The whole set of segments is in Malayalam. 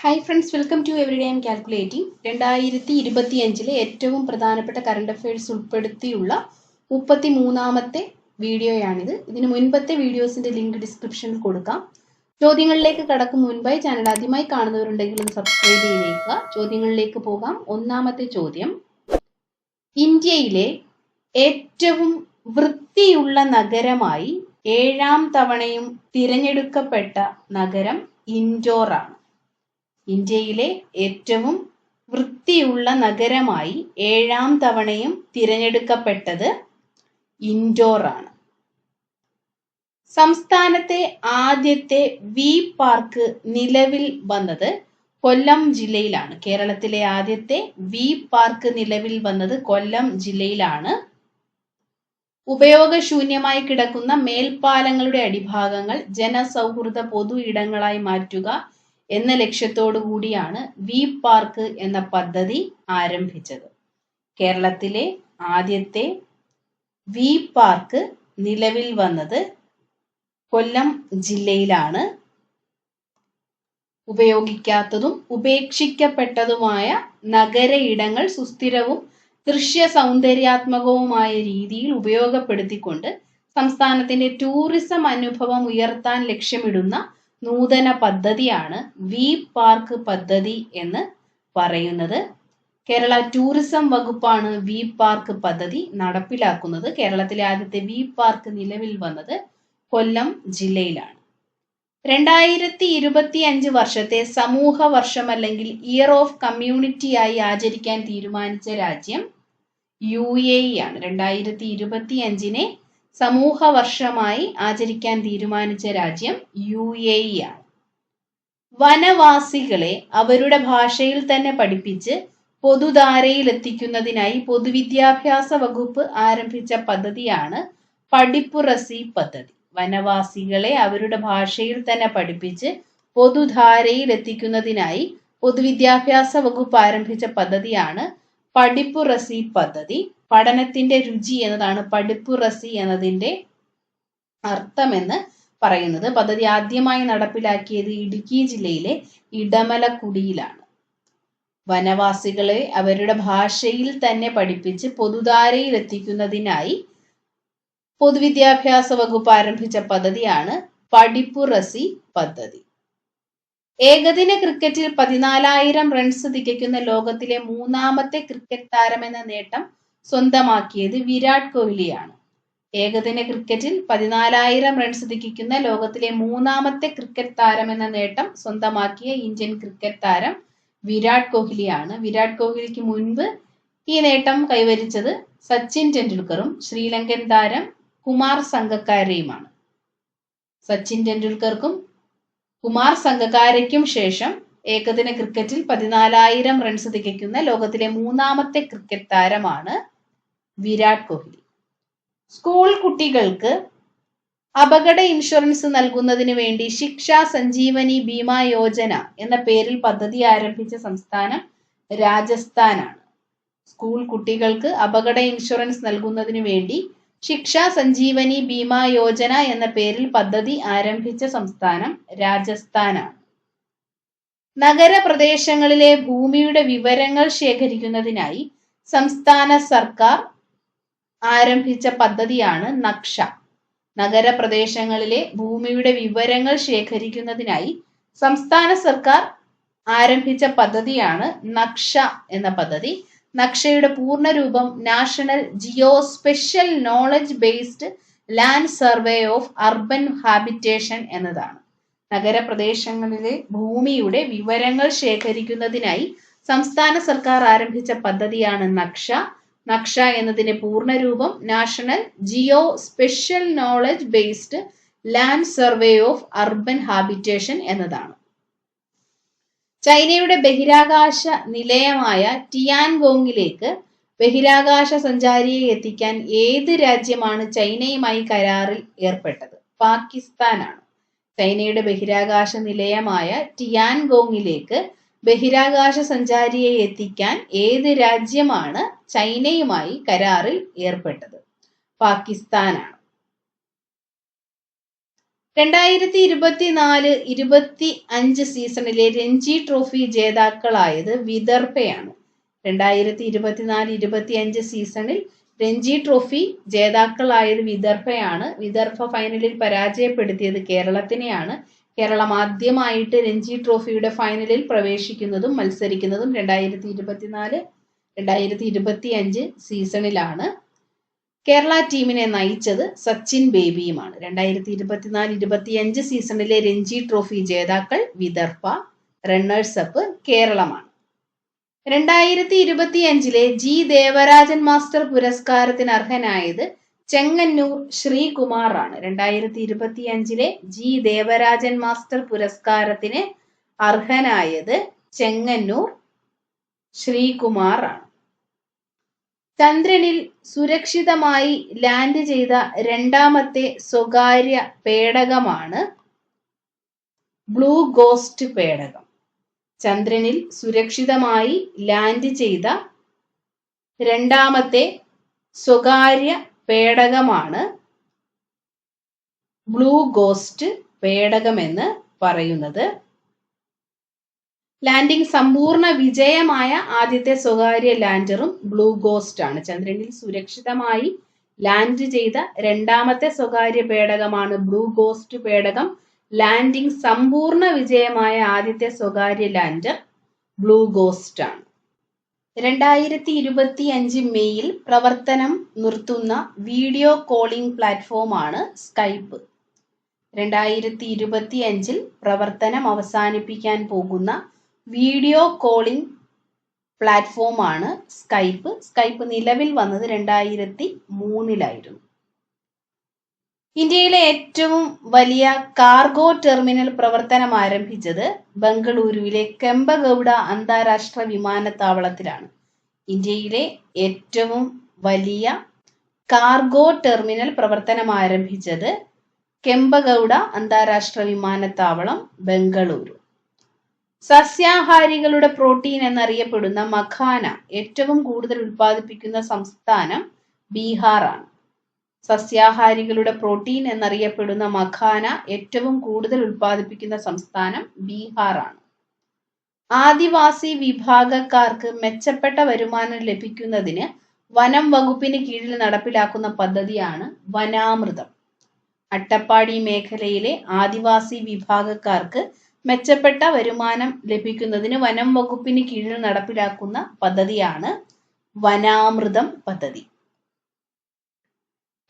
Hi friends welcome to every day M calculating രണ്ടായിരത്തി ഇരുപത്തി അഞ്ചിലെ ഏറ്റവും പ്രധാനപ്പെട്ട കറണ്ട് അഫയേഴ്സ് ഉൾപ്പെടുത്തിയുള്ള മുപ്പത്തി മൂന്നാമത്തെ വീഡിയോയാണിത്. ഇതിന് മുൻപത്തെ വീഡിയോസിന്റെ ലിങ്ക് ഡിസ്ക്രിപ്ഷനിൽ കൊടുക്കാം. ചോദ്യങ്ങളിലേക്ക് കടക്കും മുൻപായി ചാനൽ ആദ്യമായി കാണുന്നവരുണ്ടെങ്കിൽ ഒന്ന് സബ്സ്ക്രൈബ് ചെയ്തേക്കുക. ചോദ്യങ്ങളിലേക്ക് പോകാം. ഒന്നാമത്തെ ചോദ്യം. ഇന്ത്യയിലെ ഏറ്റവും വൃത്തിയുള്ള നഗരമായി ഏഴാം തവണയും തിരഞ്ഞെടുക്കപ്പെട്ട നഗരം ഇൻഡോറാണ് ഇന്ത്യയിലെ ഏറ്റവും വൃത്തിയുള്ള നഗരമായി ഏഴാം തവണയും തിരഞ്ഞെടുക്കപ്പെട്ടത് ഇൻഡോർ ആണ് സംസ്ഥാനത്തെ ആദ്യത്തെ വി പാർക്ക് നിലവിൽ വന്നത് കൊല്ലം ജില്ലയിലാണ്. കേരളത്തിലെ ആദ്യത്തെ വി പാർക്ക് നിലവിൽ വന്നത് കൊല്ലം ജില്ലയിലാണ്. ഉപയോഗശൂന്യമായി കിടക്കുന്ന മേൽപ്പാലങ്ങളുടെ അടിഭാഗങ്ങൾ ജനസൗഹൃദ പൊതു ഇടങ്ങളായി മാറ്റുക എന്ന ലക്ഷ്യത്തോടു കൂടിയാണ് വി പാർക്ക് എന്ന പദ്ധതി ആരംഭിച്ചത്. കേരളത്തിലെ ആദ്യത്തെ വി പാർക്ക് നിലവിൽ വന്നത് കൊല്ലം ജില്ലയിലാണ്. ഉപയോഗിക്കാത്തതും ഉപേക്ഷിക്കപ്പെട്ടതുമായ ഇടങ്ങൾ സുസ്ഥിരവും ദൃശ്യ സൗന്ദര്യാത്മകവുമായ രീതിയിൽ ഉപയോഗപ്പെടുത്തിക്കൊണ്ട് സംസ്ഥാനത്തിന്റെ ടൂറിസം അനുഭവം ഉയർത്താൻ ലക്ഷ്യമിടുന്ന നൂതന പദ്ധതിയാണ് വി പാർക്ക് പദ്ധതി എന്ന് പറയുന്നത്. കേരള ടൂറിസം വകുപ്പാണ് വി പാർക്ക് പദ്ധതി നടപ്പിലാക്കുന്നത്. കേരളത്തിലെ ആദ്യത്തെ വി പാർക്ക് നിലവിൽ വന്നത് കൊല്ലം ജില്ലയിലാണ്. രണ്ടായിരത്തി ഇരുപത്തി അഞ്ച് വർഷത്തെ സമൂഹ വർഷം അല്ലെങ്കിൽ ഇയർ ഓഫ് കമ്മ്യൂണിറ്റി ആയി ആചരിക്കാൻ തീരുമാനിച്ച രാജ്യം യു എ ഇ ആണ്. രണ്ടായിരത്തി ഇരുപത്തി അഞ്ചിനെ സമൂഹ വർഷമായി ആചരിക്കാൻ തീരുമാനിച്ച രാജ്യം യു എ ഇ ആണ്. വനവാസികളെ അവരുടെ ഭാഷയിൽ തന്നെ പഠിപ്പിച്ച് പൊതുധാരയിൽ എത്തിക്കുന്നതിനായി പൊതുവിദ്യാഭ്യാസ വകുപ്പ് ആരംഭിച്ച പദ്ധതിയാണ് പഠിപ്പുറസി പദ്ധതി. വനവാസികളെ അവരുടെ ഭാഷയിൽ തന്നെ പഠിപ്പിച്ച് പൊതുധാരയിൽ എത്തിക്കുന്നതിനായി പൊതുവിദ്യാഭ്യാസ വകുപ്പ് ആരംഭിച്ച പദ്ധതിയാണ് പഠിപ്പുറസി പദ്ധതി. പഠനത്തിന്റെ രുചി എന്നതാണ് പഠിപ്പുറസി എന്നതിന്റെ അർത്ഥമെന്ന് പറയുന്നത്. പദ്ധതി ആദ്യമായി നടപ്പിലാക്കിയത് ഇടുക്കി ജില്ലയിലെ ഇടമലക്കുടിയിലാണ്. വനവാസികളെ അവരുടെ ഭാഷയിൽ തന്നെ പഠിപ്പിച്ച് പൊതുധാരയിൽ എത്തിക്കുന്നതിനായി പൊതുവിദ്യാഭ്യാസ വകുപ്പ് ആരംഭിച്ച പദ്ധതിയാണ് പഠിപ്പുറസി പദ്ധതി. ഏകദിന ക്രിക്കറ്റിൽ പതിനാലായിരം റൺസ് തികയ്ക്കുന്ന ലോകത്തിലെ മൂന്നാമത്തെ ക്രിക്കറ്റ് താരം എന്ന നേട്ടം സ്വന്തമാക്കിയത് വിരാട് കോഹ്ലിയാണ്. ഏകദിന ക്രിക്കറ്റിൽ പതിനാലായിരം റൺസ് തികയ്ക്കുന്ന ലോകത്തിലെ മൂന്നാമത്തെ ക്രിക്കറ്റ് താരം എന്ന നേട്ടം സ്വന്തമാക്കിയ ഇന്ത്യൻ ക്രിക്കറ്റ് താരം വിരാട് കോഹ്ലിയാണ്. വിരാട് കോഹ്ലിക്ക് മുൻപ് ഈ നേട്ടം കൈവരിച്ചത് സച്ചിൻ ടെണ്ടുൽക്കറും ശ്രീലങ്കൻ താരം കുമാർ സംഗക്കാരയുമാണ്. സച്ചിൻ ടെണ്ടുൽക്കർക്കും കുമാർ സംഗക്കാരയ്ക്കും ശേഷം ഏകദിന ക്രിക്കറ്റിൽ പതിനാലായിരം റൺസ് തികയ്ക്കുന്ന ലോകത്തിലെ മൂന്നാമത്തെ ക്രിക്കറ്റ് താരമാണ് വിരാട് കോഹ്ലി. സ്കൂൾ കുട്ടികൾക്ക് അപകട ഇൻഷുറൻസ് നൽകുന്നതിന് വേണ്ടി ശിക്ഷാ സഞ്ജീവനി ബീമാ യോജന എന്ന പേരിൽ പദ്ധതി ആരംഭിച്ച സംസ്ഥാനം രാജസ്ഥാനാണ്. സ്കൂൾ കുട്ടികൾക്ക് അപകട ഇൻഷുറൻസ് നൽകുന്നതിന് വേണ്ടി ശിക്ഷാ സഞ്ജീവനി ബീമാ യോജന എന്ന പേരിൽ പദ്ധതി ആരംഭിച്ച സംസ്ഥാനം രാജസ്ഥാനാണ്. നഗരപ്രദേശങ്ങളിലെ ഭൂമിയുടെ വിവരങ്ങൾ ശേഖരിക്കുന്നതിനായി സംസ്ഥാന സർക്കാർ ആരംഭിച്ച പദ്ധതിയാണ് നക്ഷ. നഗരപ്രദേശങ്ങളിലെ ഭൂമിയുടെ വിവരങ്ങൾ ശേഖരിക്കുന്നതിനായി സംസ്ഥാന സർക്കാർ ആരംഭിച്ച പദ്ധതിയാണ് നക്ഷ എന്ന പദ്ധതി. നക്ഷയുടെ പൂർണരൂപം national geospatial knowledge based land survey of urban habitation എന്നതാണ്. നഗരപ്രദേശങ്ങളിലെ ഭൂമിയുടെ വിവരങ്ങൾ ശേഖരിക്കുന്നതിനായി സംസ്ഥാന സർക്കാർ ആരംഭിച്ച പദ്ധതിയാണ് നക്ഷ. നക്ഷ എന്നതിന്റെ പൂർണരൂപം national geospatial knowledge based land survey of urban habitation എന്നതാണ്. ചൈനയുടെ ബഹിരാകാശ നിലയമായ ടിയാൻഗോങ്ങിലേക്ക് ബഹിരാകാശ സഞ്ചാരിയെ എത്തിക്കാൻ ഏത് രാജ്യമാണ് ചൈനയുമായി കരാറിൽ ഏർപ്പെട്ടത്? പാകിസ്ഥാനാണ്. ചൈനയുടെ ബഹിരാകാശ നിലയമായ ടിയാൻഗോങ്ങിലേക്ക് ബഹിരാകാശ സഞ്ചാരിയെ എത്തിക്കാൻ ഏത് രാജ്യമാണ് ചൈനയുമായി കരാറിൽ ഏർപ്പെട്ടത്? പാകിസ്ഥാനാണ്. രണ്ടായിരത്തി ഇരുപത്തിനാല് ഇരുപത്തി അഞ്ച് സീസണിലെ രഞ്ജി ട്രോഫി ജേതാക്കളായത് വിദർഭയാണ്. രണ്ടായിരത്തി ഇരുപത്തിനാല് ഇരുപത്തി അഞ്ച് സീസണിൽ രഞ്ജി ട്രോഫി ജേതാക്കളായത് വിദർഭയാണ്. വിദർഭ ഫൈനലിൽ പരാജയപ്പെടുത്തിയത് കേരളത്തിനെയാണ്. കേരളം ആദ്യമായിട്ട് രഞ്ജി ട്രോഫിയുടെ ഫൈനലിൽ പ്രവേശിക്കുന്നതും മത്സരിക്കുന്നതും രണ്ടായിരത്തി ഇരുപത്തിനാല് രണ്ടായിരത്തി ഇരുപത്തി അഞ്ച് സീസണിലാണ്. കേരള ടീമിനെ നയിച്ചത് സച്ചിൻ ബേബിയുമാണ്. രണ്ടായിരത്തി ഇരുപത്തിനാല് ഇരുപത്തിയഞ്ച് സീസണിലെ രഞ്ജി ട്രോഫി ജേതാക്കൾ വിദർഭ റണ്ണേഴ്സ് അപ്പ് കേരളമാണ്. രണ്ടായിരത്തി ഇരുപത്തിയഞ്ചിലെ ജി ദേവരാജൻ മാസ്റ്റർ പുരസ്കാരത്തിന് അർഹനായത് ചെങ്ങന്നൂർ ശ്രീകുമാർ ആണ് രണ്ടായിരത്തി ഇരുപത്തിയഞ്ചിലെ ജി. ദേവരാജൻ മാസ്റ്റർ പുരസ്കാരത്തിന് അർഹനായത് ചെങ്ങന്നൂർ ശ്രീകുമാർ ആണ് ചന്ദ്രനിൽ സുരക്ഷിതമായി ലാൻഡ് ചെയ്ത രണ്ടാമത്തെ സ്വകാര്യ പേടകമാണ് ബ്ലൂ ഗോസ്റ്റ് പേടകം. ചന്ദ്രനിൽ സുരക്ഷിതമായി ലാൻഡ് ചെയ്ത രണ്ടാമത്തെ സ്വകാര്യ പേടകമാണ്. ബ്ലൂ ഗോസ്റ്റ് പേടകമെന്ന് പറയുന്നത്. ലാൻഡിംഗ് സമ്പൂർണ വിജയമായ ആദ്യത്തെ സ്വകാര്യ ലാൻഡറും ബ്ലൂ ഗോസ്റ്റ് ആണ്. ചന്ദ്രനിൽ സുരക്ഷിതമായി ലാൻഡ് ചെയ്ത രണ്ടാമത്തെ സ്വകാര്യ പേടകമാണ് ബ്ലൂ ഗോസ്റ്റ് പേടകം. ലാൻഡിംഗ് സമ്പൂർണ വിജയമായ ആദ്യത്തെ സ്വകാര്യ ലാൻഡർ ബ്ലൂ ഗോസ്റ്റ് ആണ്. രണ്ടായിരത്തി ഇരുപത്തി അഞ്ച് മെയ്യിൽ പ്രവർത്തനം നിർത്തുന്ന വീഡിയോ കോളിംഗ് പ്ലാറ്റ്ഫോമാണ് സ്കൈപ്പ്. രണ്ടായിരത്തി ഇരുപത്തി അഞ്ചിൽ പ്രവർത്തനം അവസാനിപ്പിക്കാൻ പോകുന്ന വീഡിയോ കോളിംഗ് പ്ലാറ്റ്ഫോമാണ് സ്കൈപ്പ്. സ്കൈപ്പ് നിലവിൽ വന്നത് രണ്ടായിരത്തി മൂന്നിലായിരുന്നു ഇന്ത്യയിലെ ഏറ്റവും വലിയ കാർഗോ ടെർമിനൽ പ്രവർത്തനം ആരംഭിച്ചത് ബംഗളൂരുവിലെ കെമ്പഗൌഡ അന്താരാഷ്ട്ര വിമാനത്താവളത്തിലാണ്. ഇന്ത്യയിലെ ഏറ്റവും വലിയ കാർഗോ ടെർമിനൽ പ്രവർത്തനം ആരംഭിച്ചത് കെമ്പഗൌഡ അന്താരാഷ്ട്ര വിമാനത്താവളം ബംഗളൂരു. സസ്യാഹാരികളുടെ പ്രോട്ടീൻ എന്നറിയപ്പെടുന്ന മഖാന ഏറ്റവും കൂടുതൽ ഉൽപ്പാദിപ്പിക്കുന്ന സംസ്ഥാനം ബീഹാറാണ്. സസ്യാഹാരികളുടെ പ്രോട്ടീൻ എന്നറിയപ്പെടുന്ന മഖാന ഏറ്റവും കൂടുതൽ ഉൽപ്പാദിപ്പിക്കുന്ന സംസ്ഥാനം ബീഹാറാണ്. ആദിവാസി വിഭാഗക്കാർക്ക് മെച്ചപ്പെട്ട വരുമാനം ലഭിക്കുന്നതിന് വനം വകുപ്പിന് കീഴിൽ നടപ്പിലാക്കുന്ന പദ്ധതിയാണ് വനാമൃതം. അട്ടപ്പാടി മേഖലയിലെ ആദിവാസി വിഭാഗക്കാർക്ക് മെച്ചപ്പെട്ട വരുമാനം ലഭിക്കുന്നതിന് വനം വകുപ്പിന് കീഴിൽ നടപ്പിലാക്കുന്ന പദ്ധതിയാണ് വനാമൃതം പദ്ധതി.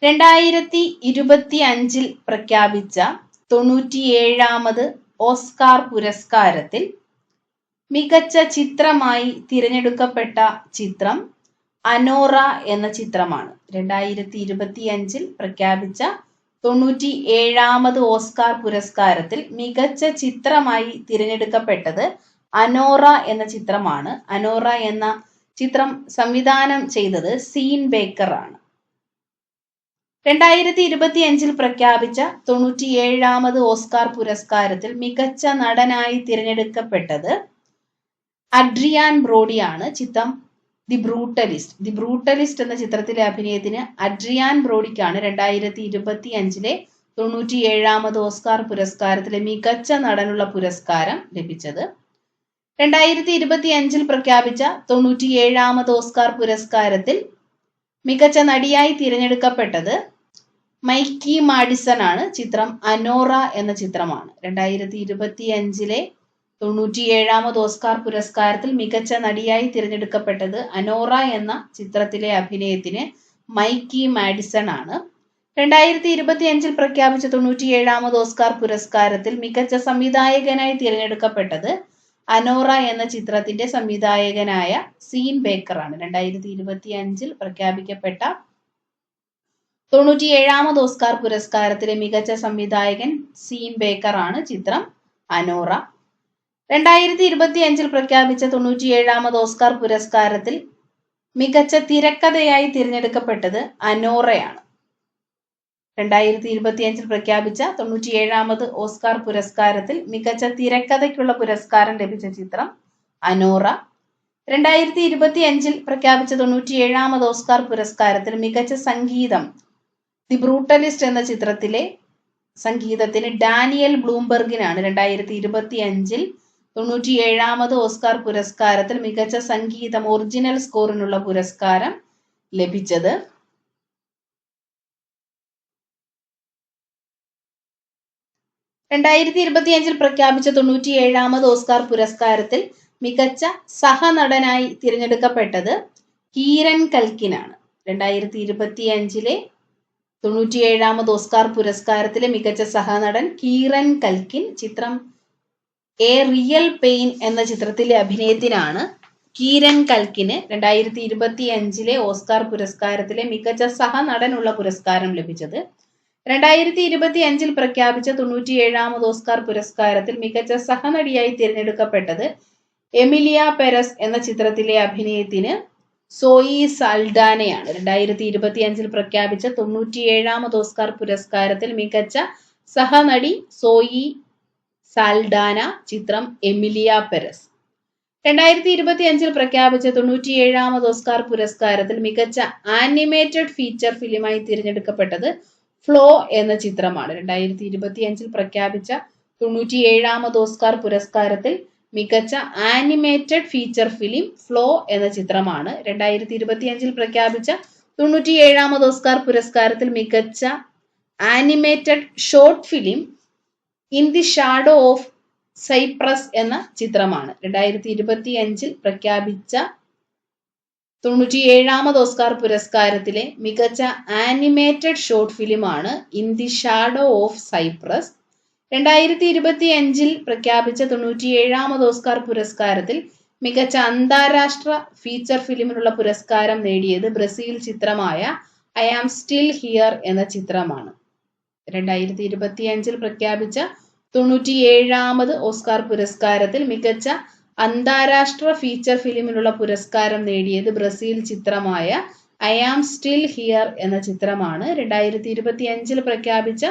രണ്ടായിരത്തി ഇരുപത്തി അഞ്ചിൽ പ്രഖ്യാപിച്ച തൊണ്ണൂറ്റിയേഴാമത് ഓസ്കാർ പുരസ്കാരത്തിൽ മികച്ച ചിത്രമായി തിരഞ്ഞെടുക്കപ്പെട്ട ചിത്രം അനോറ എന്ന ചിത്രമാണ്. രണ്ടായിരത്തി ഇരുപത്തി അഞ്ചിൽ പ്രഖ്യാപിച്ച തൊണ്ണൂറ്റി ഏഴാമത് ഓസ്കാർ പുരസ്കാരത്തിൽ മികച്ച ചിത്രമായി തിരഞ്ഞെടുക്കപ്പെട്ടത് അനോറ എന്ന ചിത്രമാണ്. അനോറ എന്ന ചിത്രം സംവിധാനം ചെയ്തത് സീൻ ബേക്കറാണ്. രണ്ടായിരത്തി ഇരുപത്തി അഞ്ചിൽ പ്രഖ്യാപിച്ച തൊണ്ണൂറ്റിയേഴാമത് ഓസ്കാർ പുരസ്കാരത്തിൽ മികച്ച നടനായി തിരഞ്ഞെടുക്കപ്പെട്ടത് അഡ്രിയാൻ ബ്രോഡിയാണ്. ചിത്രം ദി ബ്രൂട്ടലിസ്റ്റ്. ദി ബ്രൂട്ടലിസ്റ്റ് എന്ന ചിത്രത്തിലെ അഭിനയത്തിന് അഡ്രിയാൻ ബ്രോഡിക്കാണ് രണ്ടായിരത്തി ഇരുപത്തി അഞ്ചിലെ തൊണ്ണൂറ്റിയേഴാമത് ഓസ്കാർ പുരസ്കാരത്തിലെ മികച്ച നടനുള്ള പുരസ്കാരം ലഭിച്ചത്. രണ്ടായിരത്തി ഇരുപത്തി അഞ്ചിൽ പ്രഖ്യാപിച്ച തൊണ്ണൂറ്റിയേഴാമത് ഓസ്കാർ പുരസ്കാരത്തിൽ മികച്ച നടിയായി തിരഞ്ഞെടുക്കപ്പെട്ടത് മൈക്കി മാഡിസൺ ആണ് ചിത്രം അനോറ എന്ന ചിത്രമാണ്. രണ്ടായിരത്തി ഇരുപത്തി അഞ്ചിലെ തൊണ്ണൂറ്റിയേഴാമത് ഓസ്കാർ പുരസ്കാരത്തിൽ മികച്ച നടിയായി തിരഞ്ഞെടുക്കപ്പെട്ടത് അനോറ എന്ന ചിത്രത്തിലെ അഭിനയത്തിന് മൈക്കി മാഡിസൺ ആണ് രണ്ടായിരത്തി ഇരുപത്തി അഞ്ചിൽ പ്രഖ്യാപിച്ച തൊണ്ണൂറ്റിയേഴാമത് ഓസ്കാർ പുരസ്കാരത്തിൽ മികച്ച സംവിധായകനായി തിരഞ്ഞെടുക്കപ്പെട്ടത് അനോറ എന്ന ചിത്രത്തിന്റെ സംവിധായകനായ സീൻ ബേക്കർ ആണ് രണ്ടായിരത്തി ഇരുപത്തി അഞ്ചിൽ പ്രഖ്യാപിക്കപ്പെട്ട തൊണ്ണൂറ്റിയേഴാമത് ഓസ്കാർ പുരസ്കാരത്തിലെ മികച്ച സംവിധായകൻ സീം ബേക്കർ ആണ് ചിത്രം അനോറ. രണ്ടായിരത്തി ഇരുപത്തി അഞ്ചിൽ പ്രഖ്യാപിച്ച തൊണ്ണൂറ്റിയേഴാമത് ഓസ്കാർ പുരസ്കാരത്തിൽ മികച്ച തിരക്കഥയായി തിരഞ്ഞെടുക്കപ്പെട്ടത് അനോറയാണ്. രണ്ടായിരത്തി ഇരുപത്തി അഞ്ചിൽ പ്രഖ്യാപിച്ച തൊണ്ണൂറ്റിയേഴാമത് ഓസ്കാർ പുരസ്കാരത്തിൽ മികച്ച തിരക്കഥയ്ക്കുള്ള പുരസ്കാരം ലഭിച്ച ചിത്രം അനോറ. രണ്ടായിരത്തി ഇരുപത്തി അഞ്ചിൽ പ്രഖ്യാപിച്ച തൊണ്ണൂറ്റിയേഴാമത് ഓസ്കാർ പുരസ്കാരത്തിൽ മികച്ച സംഗീതം ദി ബ്രൂട്ടലിസ്റ്റ് എന്ന ചിത്രത്തിലെ സംഗീതത്തിന് ഡാനിയൽ ബ്ലൂംബർഗിനാണ് രണ്ടായിരത്തി ഇരുപത്തി അഞ്ചിൽ തൊണ്ണൂറ്റിയേഴാമത് ഓസ്കാർ പുരസ്കാരത്തിൽ മികച്ച സംഗീതം ഒറിജിനൽ സ്കോറിനുള്ള പുരസ്കാരം ലഭിച്ചത്. രണ്ടായിരത്തി ഇരുപത്തി അഞ്ചിൽ പ്രഖ്യാപിച്ച തൊണ്ണൂറ്റിയേഴാമത് ഓസ്കാർ പുരസ്കാരത്തിൽ മികച്ച സഹനടനായി തിരഞ്ഞെടുക്കപ്പെട്ടത് കീരൻ കൽക്കിനാണ്. രണ്ടായിരത്തി ഇരുപത്തിയഞ്ചിലെ തൊണ്ണൂറ്റിയേഴാമത് ഓസ്കാർ പുരസ്കാരത്തിലെ മികച്ച സഹനടൻ കീറൻ കൽക്കിൻ ചിത്രം എ റിയൽ പെയിൻ എന്ന ചിത്രത്തിലെ അഭിനയത്തിനാണ് കീരൻ കൽക്കിന് രണ്ടായിരത്തി ഇരുപത്തി അഞ്ചിലെ ഓസ്കാർ പുരസ്കാരത്തിലെ മികച്ച സഹനടനുള്ള പുരസ്കാരം ലഭിച്ചത്. രണ്ടായിരത്തി ഇരുപത്തി അഞ്ചിൽ പ്രഖ്യാപിച്ച തൊണ്ണൂറ്റിയേഴാമത് ഓസ്കാർ പുരസ്കാരത്തിൽ മികച്ച സഹനടിയായി തിരഞ്ഞെടുക്കപ്പെട്ടത് എമിലിയ പെരസ് എന്ന ചിത്രത്തിലെ അഭിനയത്തിന് സോയി സാൽഡാനയാണ് രണ്ടായിരത്തി ഇരുപത്തി അഞ്ചിൽ പ്രഖ്യാപിച്ച തൊണ്ണൂറ്റിയേഴാമത് ഓസ്കാർ പുരസ്കാരത്തിൽ മികച്ച സഹനടി സോയി സാൽഡാന ചിത്രം എമിലിയ പെരസ്. രണ്ടായിരത്തി ഇരുപത്തി അഞ്ചിൽ പ്രഖ്യാപിച്ച തൊണ്ണൂറ്റിയേഴാമത് ഓസ്കാർ പുരസ്കാരത്തിൽ മികച്ച ആനിമേറ്റഡ് ഫീച്ചർ ഫിലിമായി തിരഞ്ഞെടുക്കപ്പെട്ടത് ഫ്ലോ എന്ന ചിത്രമാണ്. രണ്ടായിരത്തി ഇരുപത്തി അഞ്ചിൽ പ്രഖ്യാപിച്ച തൊണ്ണൂറ്റിയേഴാമത് ഓസ്കാർ പുരസ്കാരത്തിൽ മികച്ച ആനിമേറ്റഡ് ഫീച്ചർ ഫിലിം ഫ്ലോ എന്ന ചിത്രമാണ് രണ്ടായിരത്തി ഇരുപത്തി അഞ്ചിൽ പ്രഖ്യാപിച്ച തൊണ്ണൂറ്റിയേഴാമത് ഓസ്കാർ പുരസ്കാരത്തിൽ മികച്ച animated short film in the shadow of Cyprus എന്ന ചിത്രമാണ് രണ്ടായിരത്തി ഇരുപത്തി അഞ്ചിൽ പ്രഖ്യാപിച്ച തൊണ്ണൂറ്റിയേഴാമത് ഓസ്കാർ പുരസ്കാരത്തിലെ മികച്ച ആനിമേറ്റഡ് ഷോർട്ട് ഫിലിമാണ് in the shadow of Cyprus രണ്ടായിരത്തി ഇരുപത്തി അഞ്ചിൽ പ്രഖ്യാപിച്ച തൊണ്ണൂറ്റിയേഴാമത് ഓസ്കാർ പുരസ്കാരത്തിൽ മികച്ച അന്താരാഷ്ട്ര ഫീച്ചർ ഫിലിമിനുള്ള പുരസ്കാരം നേടിയത് ബ്രസീൽ ചിത്രമായ ഐ ആം സ്റ്റിൽ ഹിയർ എന്ന ചിത്രമാണ്. രണ്ടായിരത്തി ഇരുപത്തി അഞ്ചിൽ പ്രഖ്യാപിച്ച തൊണ്ണൂറ്റിയേഴാമത് ഓസ്കാർ പുരസ്കാരത്തിൽ മികച്ച അന്താരാഷ്ട്ര ഫീച്ചർ ഫിലിമിനുള്ള പുരസ്കാരം നേടിയത് ബ്രസീൽ ചിത്രമായ ഐ ആം സ്റ്റിൽ ഹിയർ എന്ന ചിത്രമാണ്. രണ്ടായിരത്തി ഇരുപത്തി അഞ്ചിൽ പ്രഖ്യാപിച്ച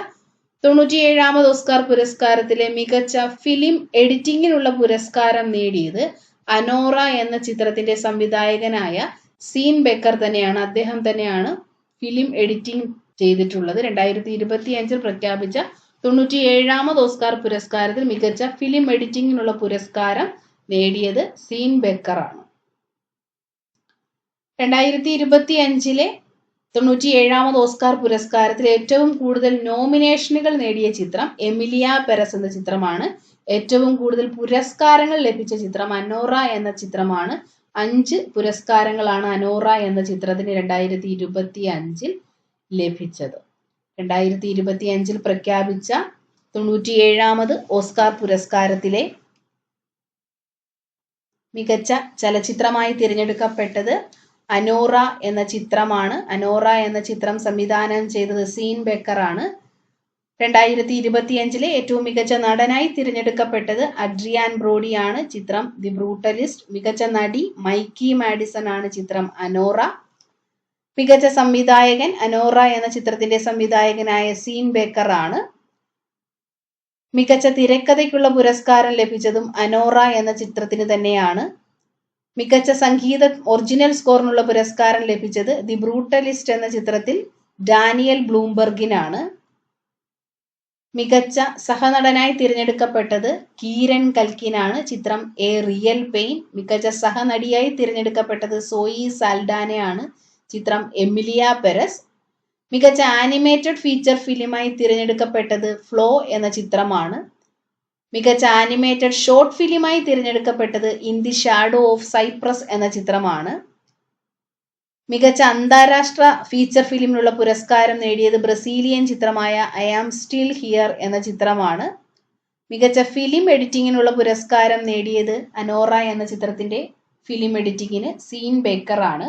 തൊണ്ണൂറ്റിയേഴാമത് ഓസ്കാർ പുരസ്കാരത്തിലെ മികച്ച ഫിലിം എഡിറ്റിംഗിനുള്ള പുരസ്കാരം നേടിയത് അനോറ എന്ന ചിത്രത്തിന്റെ സംവിധായകനായ സീൻ ബെക്കർ തന്നെയാണ്. അദ്ദേഹം തന്നെയാണ് ഫിലിം എഡിറ്റിംഗ് ചെയ്തിട്ടുള്ളത്. രണ്ടായിരത്തി ഇരുപത്തി അഞ്ചിൽ പ്രഖ്യാപിച്ച തൊണ്ണൂറ്റിയേഴാമത് ഓസ്കാർ പുരസ്കാരത്തിൽ മികച്ച ഫിലിം എഡിറ്റിംഗിനുള്ള പുരസ്കാരം നേടിയത് സീൻ ബെക്കറാണ്. രണ്ടായിരത്തി ഇരുപത്തി അഞ്ചിലെ തൊണ്ണൂറ്റിയേഴാമത് ഓസ്കാർ പുരസ്കാരത്തിൽ ഏറ്റവും കൂടുതൽ നോമിനേഷനുകൾ നേടിയ ചിത്രം എമിലിയ പെരസ് എന്ന ചിത്രമാണ്. ഏറ്റവും കൂടുതൽ പുരസ്കാരങ്ങൾ ലഭിച്ച ചിത്രം അനോറ എന്ന ചിത്രമാണ്. അഞ്ച് പുരസ്കാരങ്ങളാണ് അനോറ എന്ന ചിത്രത്തിന് രണ്ടായിരത്തി ഇരുപത്തി അഞ്ചിൽ ലഭിച്ചത്. രണ്ടായിരത്തി ഇരുപത്തി അഞ്ചിൽ പ്രഖ്യാപിച്ച തൊണ്ണൂറ്റിയേഴാമത് ഓസ്കാർ പുരസ്കാരത്തിലെ മികച്ച ചലച്ചിത്രമായി തിരഞ്ഞെടുക്കപ്പെട്ടത് അനോറ എന്ന ചിത്രമാണ്. അനോറ എന്ന ചിത്രം സംവിധാനം ചെയ്തത് സീൻ ബേക്കറാണ് രണ്ടായിരത്തി ഇരുപത്തിയഞ്ചിലെ ഏറ്റവും മികച്ച നടനായി തിരഞ്ഞെടുക്കപ്പെട്ടത് അഡ്രിയാൻ ബ്രോഡിയാണ് ചിത്രം. The Brutalist. മികച്ച നടി മൈക്കി മാഡിസൺ ആണ് ചിത്രം അനോറ. മികച്ച സംവിധായകൻ അനോറ എന്ന ചിത്രത്തിന്റെ സംവിധായകനായ സീൻ ബേക്കറാണ് മികച്ച തിരക്കഥയ്ക്കുള്ള പുരസ്കാരം ലഭിച്ചതും അനോറ എന്ന ചിത്രത്തിന് തന്നെയാണ്. മികച്ച സംഗീത ഒറിജിനൽ സ്കോറിനുള്ള പുരസ്കാരം ലഭിച്ചത് ദി ബ്രൂട്ടലിസ്റ്റ് എന്ന ചിത്രത്തിൽ ഡാനിയൽ ബ്ലൂംബർഗിനാണ്. മികച്ച സഹനടനായി തിരഞ്ഞെടുക്കപ്പെട്ടത് കീരൻ കൽക്കിനാണ്. ചിത്രം എ റിയൽ പെയിൻ മികച്ച സഹനടിയായി തിരഞ്ഞെടുക്കപ്പെട്ടത് സോയി സാൽഡാനയാണ്. ചിത്രം എമിലിയ പെരസ്. മികച്ച ആനിമേറ്റഡ് ഫീച്ചർ ഫിലിമായി തിരഞ്ഞെടുക്കപ്പെട്ടത് ഫ്ലോ എന്ന ചിത്രമാണ്. മികച്ച ആനിമേറ്റഡ് ഷോർട്ട് ഫിലിമായി തിരഞ്ഞെടുക്കപ്പെട്ടത് in the shadow of Cyprus എന്ന ചിത്രമാണ്. മികച്ച അന്താരാഷ്ട്ര ഫീച്ചർ ഫിലിമിനുള്ള പുരസ്കാരം നേടിയത് ബ്രസീലിയൻ ചിത്രമായ ഐ ആം സ്റ്റിൽ ഹിയർ എന്ന ചിത്രമാണ്. മികച്ച ഫിലിം എഡിറ്റിങ്ങിനുള്ള പുരസ്കാരം നേടിയത് അനോറ എന്ന ചിത്രത്തിന്റെ ഫിലിം എഡിറ്റിങ്ങിന് സീൻ ബേക്കർ ആണ്.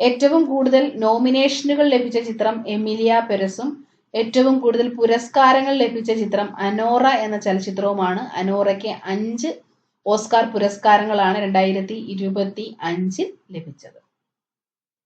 ഏറ്റവും കൂടുതൽ നോമിനേഷനുകൾ ലഭിച്ച ചിത്രം എമിലിയ പെരസും ഏറ്റവും കൂടുതൽ പുരസ്കാരങ്ങൾ ലഭിച്ച ചിത്രം അനോറ എന്ന ചലച്ചിത്രവുമാണ്. അനോറയ്ക്ക് അഞ്ച് ഓസ്കാർ പുരസ്കാരങ്ങളാണ് രണ്ടായിരത്തി ഇരുപത്തി അഞ്ചിൽ ലഭിച്ചത്.